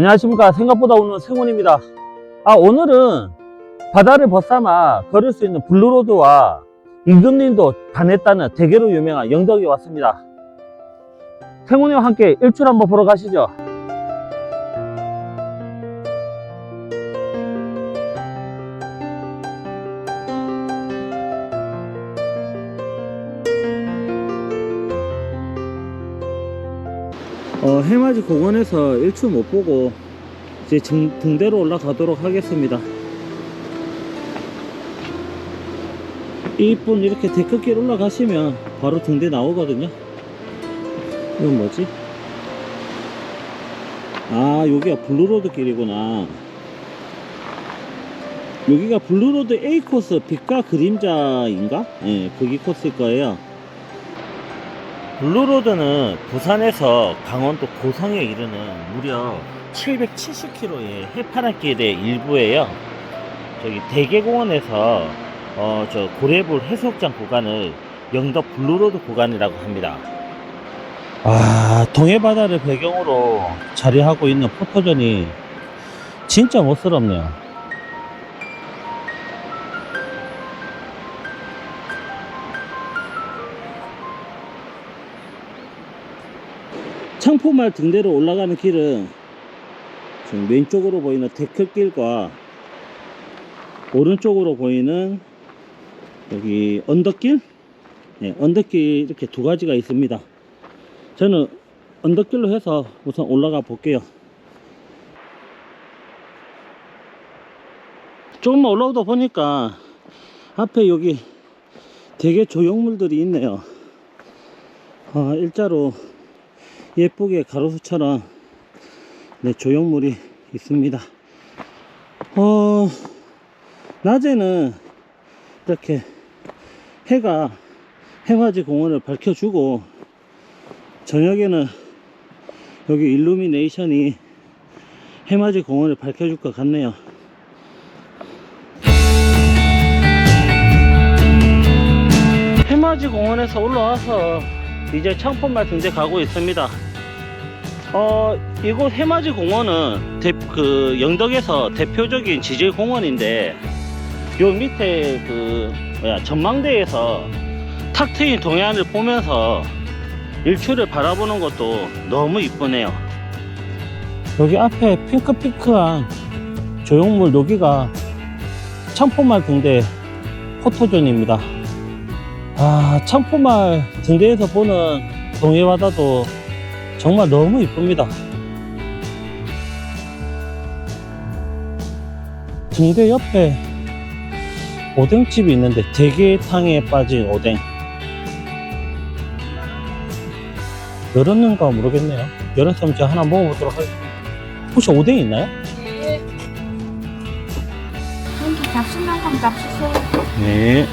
안녕하십니까. 생각보다 오는 생원입니다. 아 오늘은 바다를 벗삼아 걸을 수 있는 블루로드와 임금님도 반했다는 대게로 유명한 영덕에 왔습니다. 생원이와 함께 일출 한번 보러 가시죠 어, 해맞이 공원에서 일출 못 보고 이제 등, 등대로 올라가도록 하겠습니다. 이쁜 이렇게 데크길 올라가시면 바로 등대 나오거든요. 이건 뭐지? 아, 여기가 블루로드 길이구나. 여기가 블루로드 A 코스 빛과 그림자인가? 예, 거기 코스일 거예요. 블루로드는 부산에서 강원도 고성에 이르는 무려 770km의 해파랑길의 일부예요. 저기 대계공원에서 어, 저 고래불 해수욕장 구간을 영덕 블루로드 구간이라고 합니다. 아, 동해바다를 배경으로 자리하고 있는 포토존이 진짜 멋스럽네요. 창포말 등대로 올라가는 길은 지금 왼쪽으로 보이는 데크길과 오른쪽으로 보이는 여기 언덕길? 네, 언덕길 이렇게 두 가지가 있습니다. 저는 언덕길로 해서 우선 올라가 볼게요. 조금만 올라오다 보니까 앞에 여기 되게 조형물들이 있네요. 아, 일자로 예쁘게 가로수처럼 네, 조형물이 있습니다. 어, 낮에는 이렇게 해가 해맞이 공원을 밝혀주고 저녁에는 여기 일루미네이션이 해맞이 공원을 밝혀줄 것 같네요. 해맞이 공원에서 올라와서 이제 창포말 등대 가고 있습니다. 어, 이곳 해맞이 공원은 대, 그 영덕에서 대표적인 지질 공원인데 요 밑에 그 뭐야 전망대에서 탁 트인 동해안을 보면서 일출을 바라보는 것도 너무 이쁘네요. 여기 앞에 핑크핑크한 조형물 여기가 창포말 등대 포토존입니다. 아, 창포말 등대에서 보는 동해바다도 정말 너무 이쁩니다. 등대 옆에 오뎅집이 있는데 대게탕에 빠진 오뎅. 열었는가 모르겠네요. 열었으면 제가 하나 먹어보도록 하겠습니다. 혹시 오뎅 있나요? 네. 여기 잡수만 하면 잡수세요. 네.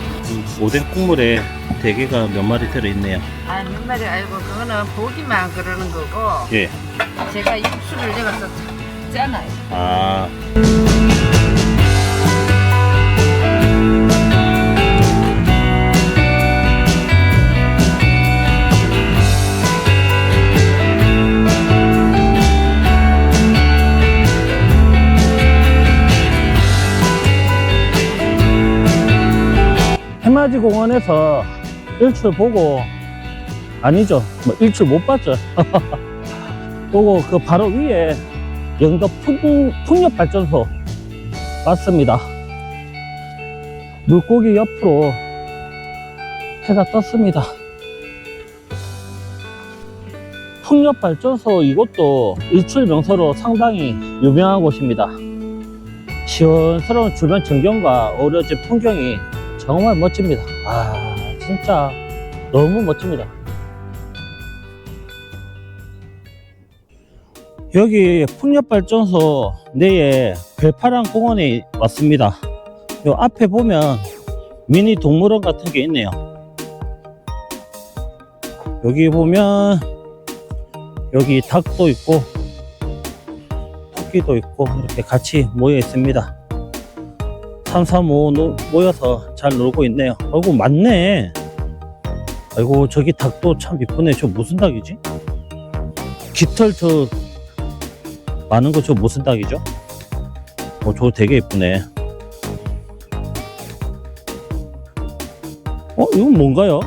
오뎅 국물에 대게가 몇 마리 들어있네요. 아, 몇 마리 알고 그거는 보기만 그러는 거고 예. 제가 육수를 내가서 짜놔요. 아. 해맞이 공원에서 일출 보고 아니죠 뭐 일출 못 봤죠 보고 그 바로 위에 영덕 풍, 풍력발전소 왔습니다. 물고기 옆으로 해가 떴습니다. 풍력발전소 이곳도 일출 명소로 상당히 유명한 곳입니다. 시원스러운 주변 전경과 어우러진 풍경이 정말 멋집니다. 아, 진짜 너무 멋집니다. 여기 풍력발전소 내에 별파랑 공원에 왔습니다. 요 앞에 보면 미니 동물원 같은 게 있네요. 여기 보면 여기 닭도 있고 토끼도 있고 이렇게 같이 모여 있습니다. 3, 3, 5 모여서 잘 놀고 있네요. 아이고 많네. 아이고 저기 닭도 참 이쁘네. 저 무슨 닭이지? 깃털 저 많은 거 저 무슨 닭이죠? 어, 저거 되게 예쁘네. 어, 이건 뭔가요?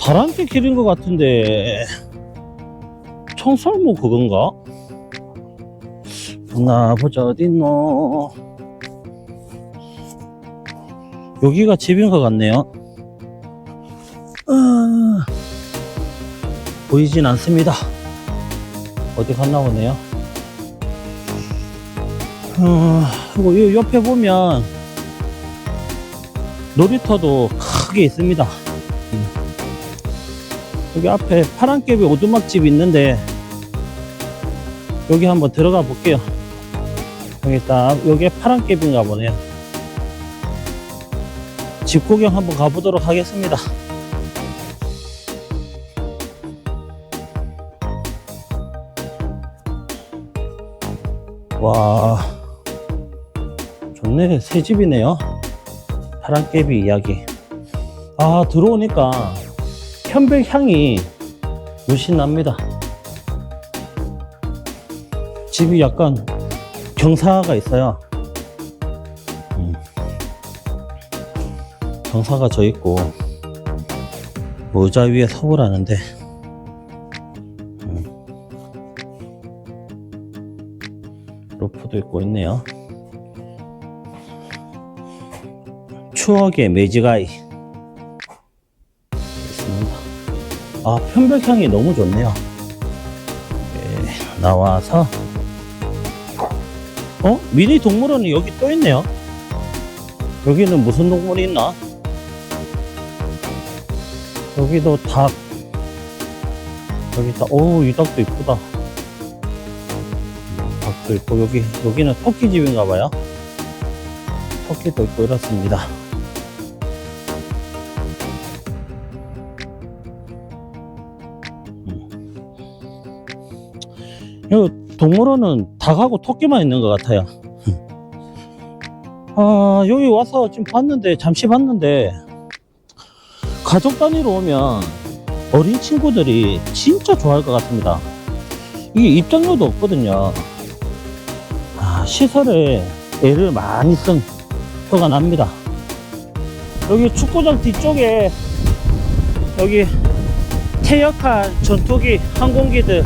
다람쥐 기린 것 같은데 청설모 그건가? 나 보자 어딨노 여기가 집인 것 같네요. 아, 보이진 않습니다. 어디 갔나 보네요. 어, 그리고 이 옆에 보면 놀이터도 크게 있습니다. 여기 앞에 파란개비 오두막집 있는데 여기 한번 들어가 볼게요. 여기 딱 여기에 파란개비인가 보네요 집 구경 한번 가보도록 하겠습니다 와 좋네 새 집이네요 파란개비 이야기 아 들어오니까 편백향이 물씬 납니다. 집이 약간 경사가 있어요. 경사가 져 있고 모자 위에 서보라는데 음. 로프도 있고 있네요. 추억의 있습니다. 아, 편백향이 너무 좋네요. 예, 나와서, 어? 미니 동물원이 여기 또 있네요. 여기는 무슨 동물이 있나? 여기도 닭. 여기 닭, 오, 이 닭도 이쁘다. 닭도 있고, 여기, 여기는 토끼집인가 봐요. 토끼도 있고 이렇습니다. 이 동물원은 닭하고 토끼만 있는 것 같아요. 아, 여기 와서 지금 봤는데, 잠시 봤는데, 가족 단위로 오면 어린 친구들이 진짜 좋아할 것 같습니다. 이게 입장료도 없거든요. 아, 시설에 애를 많이 쓴 표가 납니다. 여기 축구장 뒤쪽에 여기 퇴역한 전투기 항공기들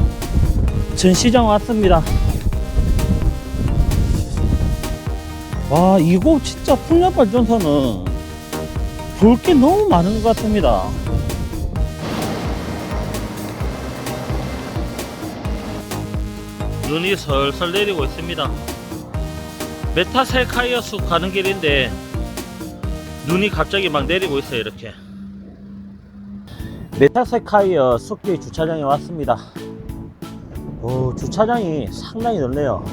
전시장 왔습니다. 와, 이곳 진짜 풍력 발전소는 볼 게 너무 많은 것 같습니다. 눈이 설설 내리고 있습니다. 메타셀카이어 숲 가는 길인데 눈이 갑자기 막 내리고 있어요, 이렇게. 메타셀카이어 숲길 주차장에 왔습니다. 오, 주차장이 상당히 넓네요.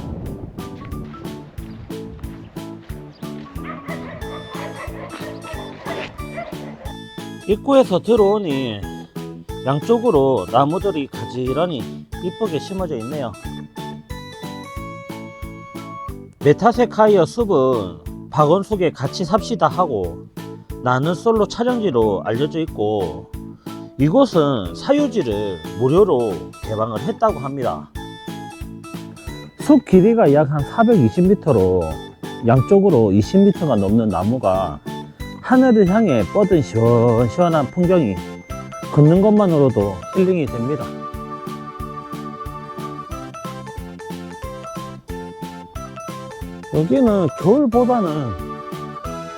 입구에서 들어오니 양쪽으로 나무들이 가지런히 이쁘게 심어져 있네요. 메타세카이어 숲은 박원숙의 같이 삽시다 하고 나는 솔로 촬영지로 알려져 있고 이곳은 사유지를 무료로 개방을 했다고 합니다. 숲 길이가 약 한 420m로 양쪽으로 20m가 넘는 나무가 하늘을 향해 뻗은 시원시원한 풍경이 걷는 것만으로도 힐링이 됩니다. 여기는 겨울보다는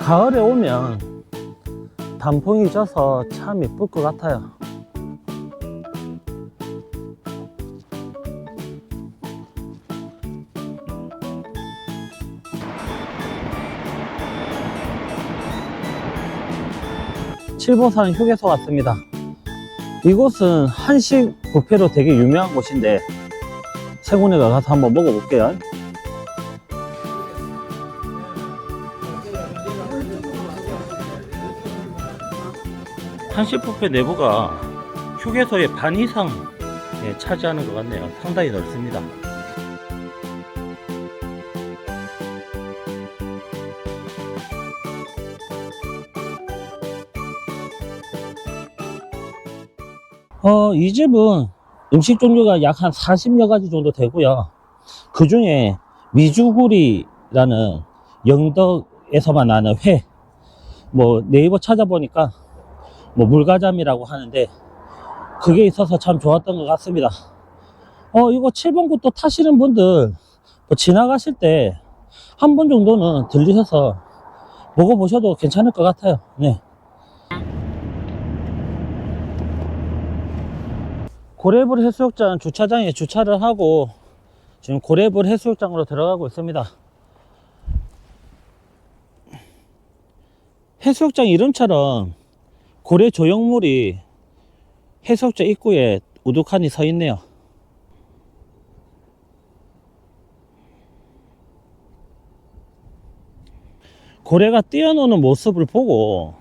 가을에 오면 단풍이 져서 참 예쁠 것 같아요. 칠보산 휴게소 왔습니다. 이곳은 한식 뷔페로 되게 유명한 곳인데 세군이가 가서 한번 먹어볼게요. 한식 뷔페 내부가 휴게소의 반 이상 예, 차지하는 것 같네요. 상당히 넓습니다. 어, 이 집은 음식 종류가 약 한 40여 가지 정도 되고요. 그 중에 미주구리라는 영덕에서만 나는 회, 뭐 네이버 찾아보니까 뭐 물가잠이라고 하는데 그게 있어서 참 좋았던 것 같습니다. 어, 이거 7번 국도 타시는 분들 뭐 지나가실 때 한 번 정도는 들리셔서 먹어보셔도 괜찮을 것 같아요. 네. 고래불 해수욕장 주차장에 주차를 하고 지금 고래불 해수욕장으로 들어가고 있습니다. 해수욕장 이름처럼 고래 조형물이 해수욕장 입구에 우두칸이 서 있네요. 고래가 뛰어노는 모습을 보고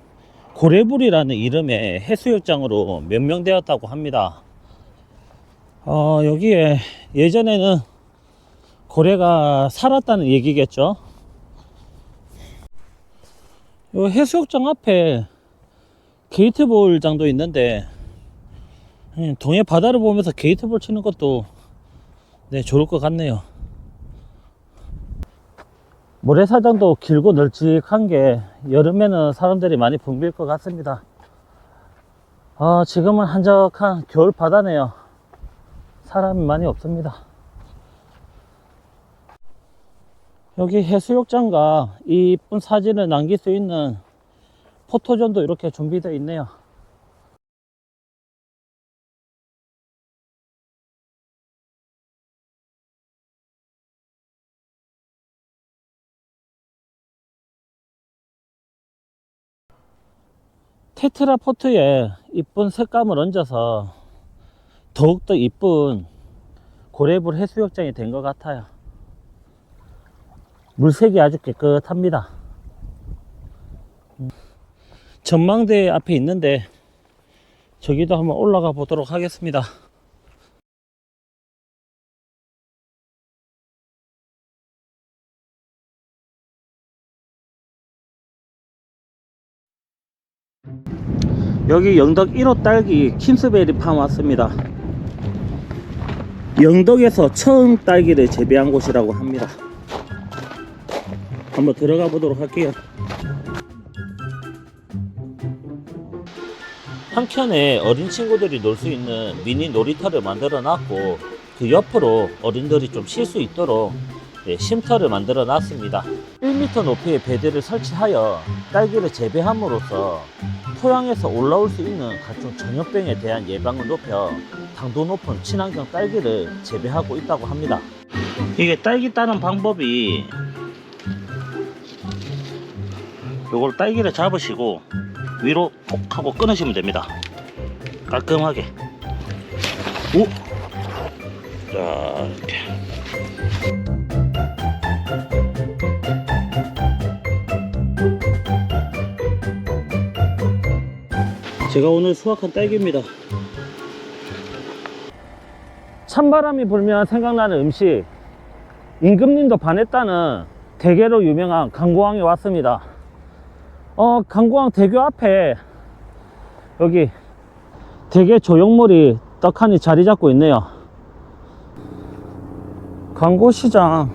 고래불이라는 이름의 해수욕장으로 명명되었다고 합니다. 어, 여기에 예전에는 고래가 살았다는 얘기겠죠. 요 해수욕장 앞에 게이트볼장도 있는데 음, 동해 바다를 보면서 게이트볼 치는 것도 네, 좋을 것 같네요. 모래사장도 길고 널찍한 게 여름에는 사람들이 많이 붐빌 것 같습니다. 아, 지금은 한적한 겨울 바다네요. 사람이 많이 없습니다. 여기 해수욕장과 이 이쁜 사진을 남길 수 있는 포토존도 이렇게 준비되어 있네요. 테트라포트에 이쁜 색감을 얹어서 더욱더 이쁜 고래불 해수욕장이 된 것 같아요. 물색이 아주 깨끗합니다. 음, 전망대 앞에 있는데 저기도 한번 올라가 보도록 하겠습니다. 여기 영덕 1호 딸기 킴스베리 팜 왔습니다. 영덕에서 처음 딸기를 재배한 곳이라고 합니다. 한번 들어가 보도록 할게요. 한켠에 어린 친구들이 놀 수 있는 미니 놀이터를 만들어 놨고 그 옆으로 어린들이 좀 쉴 수 있도록 네, 쉼터를 만들어 놨습니다. 1m 높이의 베드를 설치하여 딸기를 재배함으로써 토양에서 올라올 수 있는 각종 전염병에 대한 예방을 높여 당도 높은 친환경 딸기를 재배하고 있다고 합니다. 이게 딸기 따는 방법이 요걸 딸기를 잡으시고 위로 톡 하고 끊으시면 됩니다. 깔끔하게. 오! 자, 이렇게. 제가 오늘 수확한 딸기입니다. 찬바람이 불면 생각나는 음식. 임금님도 반했다는 대게로 유명한 강고항에 왔습니다. 어, 강고항 대교 앞에 여기 대게 조형물이 떡하니 자리 잡고 있네요. 광고시장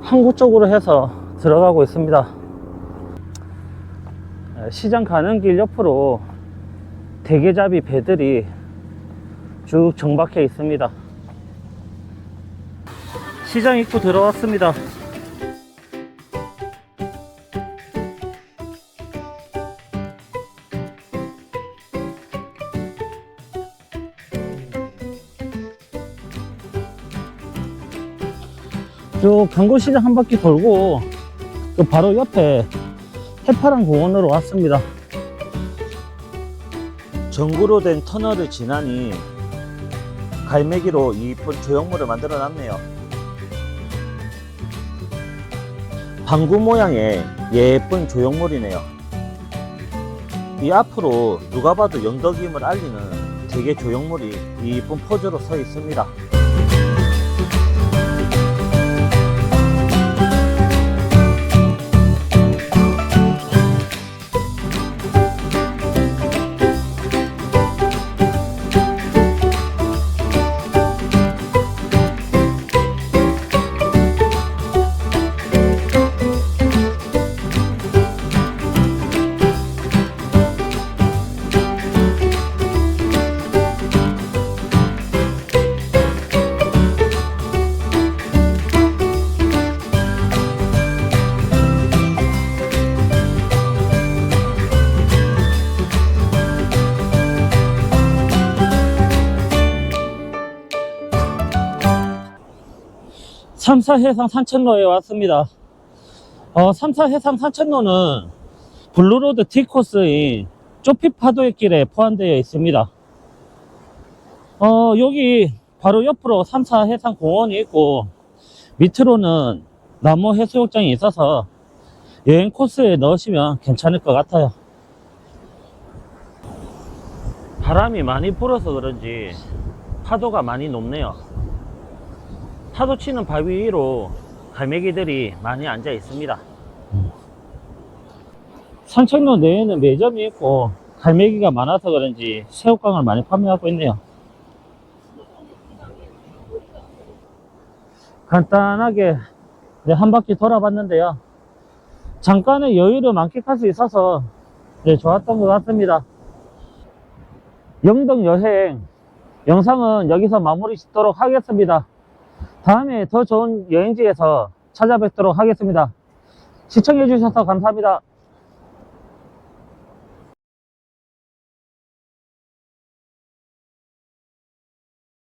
항구 쪽으로 해서 들어가고 있습니다. 에, 시장 가는 길 옆으로 대게잡이 배들이 쭉 정박해 있습니다. 시장 입구 들어왔습니다. 요 강고시장 한 바퀴 돌고 그 바로 옆에 해파란 공원으로 왔습니다. 전구로 된 터널을 지나니 갈매기로 이쁜 조형물을 만들어 놨네요. 방구 모양의 예쁜 조형물이네요. 이 앞으로 누가 봐도 영덕임을 알리는 대게 조형물이 이쁜 포즈로 서 있습니다. 삼사 해상 산책로에 왔습니다. 어, 삼사 해상 산책로는 블루로드 T코스인 쪼피 파도의 길에 포함되어 있습니다. 어, 여기 바로 옆으로 삼사 해상 공원이 있고 밑으로는 나무 해수욕장이 있어서 여행 코스에 넣으시면 괜찮을 것 같아요. 바람이 많이 불어서 그런지 파도가 많이 높네요. 파도 치는 바위 위로 갈매기들이 많이 앉아 있습니다. 산책로 내에는 매점이 있고 갈매기가 많아서 그런지 새우깡을 많이 판매하고 있네요. 간단하게 네, 한 바퀴 돌아봤는데요. 잠깐의 여유를 만끽할 수 있어서 네, 좋았던 것 같습니다. 영덕 여행 영상은 여기서 마무리 짓도록 하겠습니다. 다음에 더 좋은 여행지에서 찾아뵙도록 하겠습니다. 시청해주셔서 감사합니다.